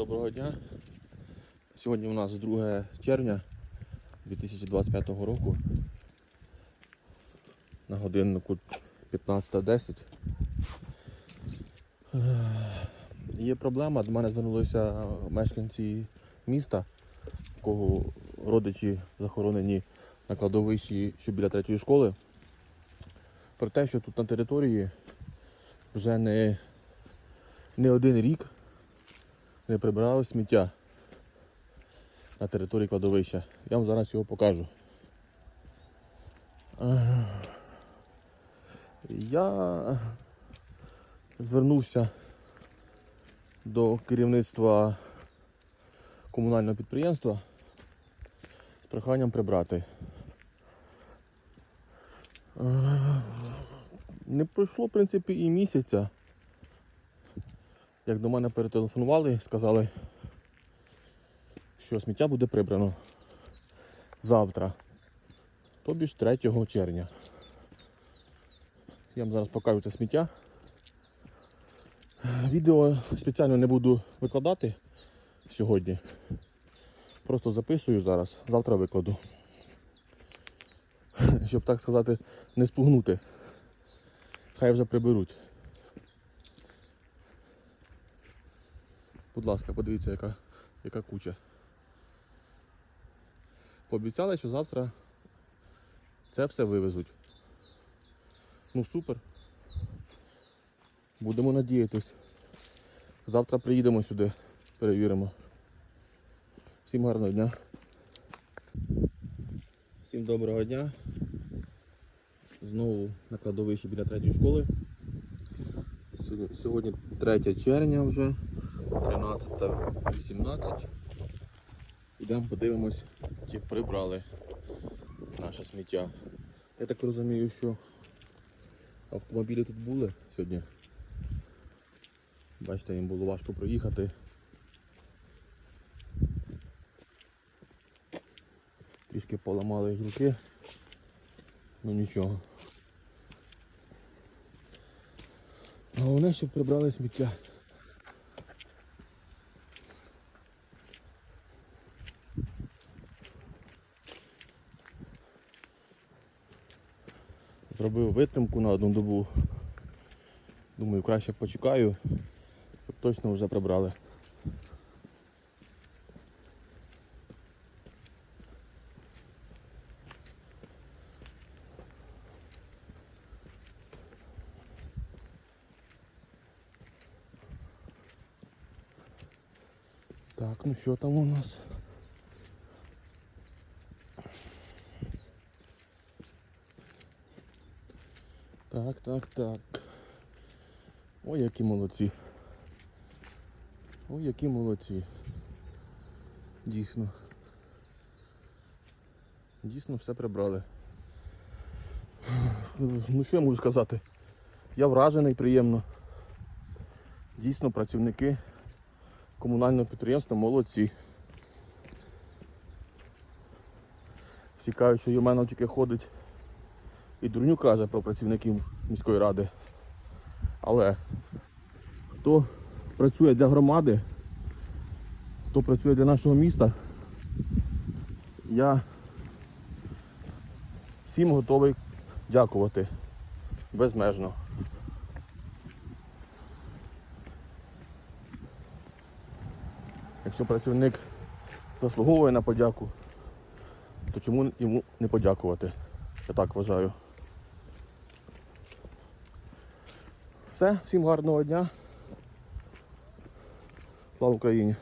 доброго дня. Сьогодні у нас 2 червня 2025 року. На годиннику 15.10. Е, Є проблема, до мене звернулися мешканці міста, у кого родичі захоронені на кладовищі, що біля третьої школи. Про те, що тут на території вже не, не один рік не прибирали сміття на території кладовища. Я вам зараз його покажу. Я звернувся до керівництва комунального підприємства з проханням прибрати. Не пройшло, в принципі, і місяця як до мене перетелефонували, сказали, що сміття буде прибрано завтра, тобі ж 3 червня. Я вам зараз покажу це сміття. Відео спеціально не буду викладати сьогодні. Просто записую зараз, завтра викладу. Щоб так сказати, не спугнути. Хай вже приберуть. Будь ласка, подивіться, яка, яка куча. Пообіцяли, що завтра це все вивезуть. Ну супер. Будемо надіятись. Завтра приїдемо сюди, перевіримо. Всім гарного дня. Всім доброго дня. Знову на кладовищі біля третьої школи. Сьогодні- Сьогодні 3 червня вже. 13.18. Ідемо подивимось, чи прибрали наше сміття. Я так розумію, що автомобілі тут були сьогодні. Бачите, їм було важко проїхати. Трішки поламали гілки. Ну нічого. Головне, щоб прибрали сміття. Зробив витримку на одну добу. Думаю, краще почекаю, щоб точно вже прибрали. Так, ну що там у нас? Так, так, так. Ой, які молодці. Ой, які молодці. Дійсно. Дійсно все прибрали. Ну що я можу сказати? Я вражений приємно. Дійсно працівники комунального підприємства молодці. Кажуть, що Єменов тільки ходить і дурню каже про працівників міської ради. Але хто працює для громади, хто працює для нашого міста, я всім готовий дякувати безмежно. Якщо працівник заслуговує на подяку, то чому йому не подякувати? Я так вважаю. Все, всім гарного дня. Слава Україні!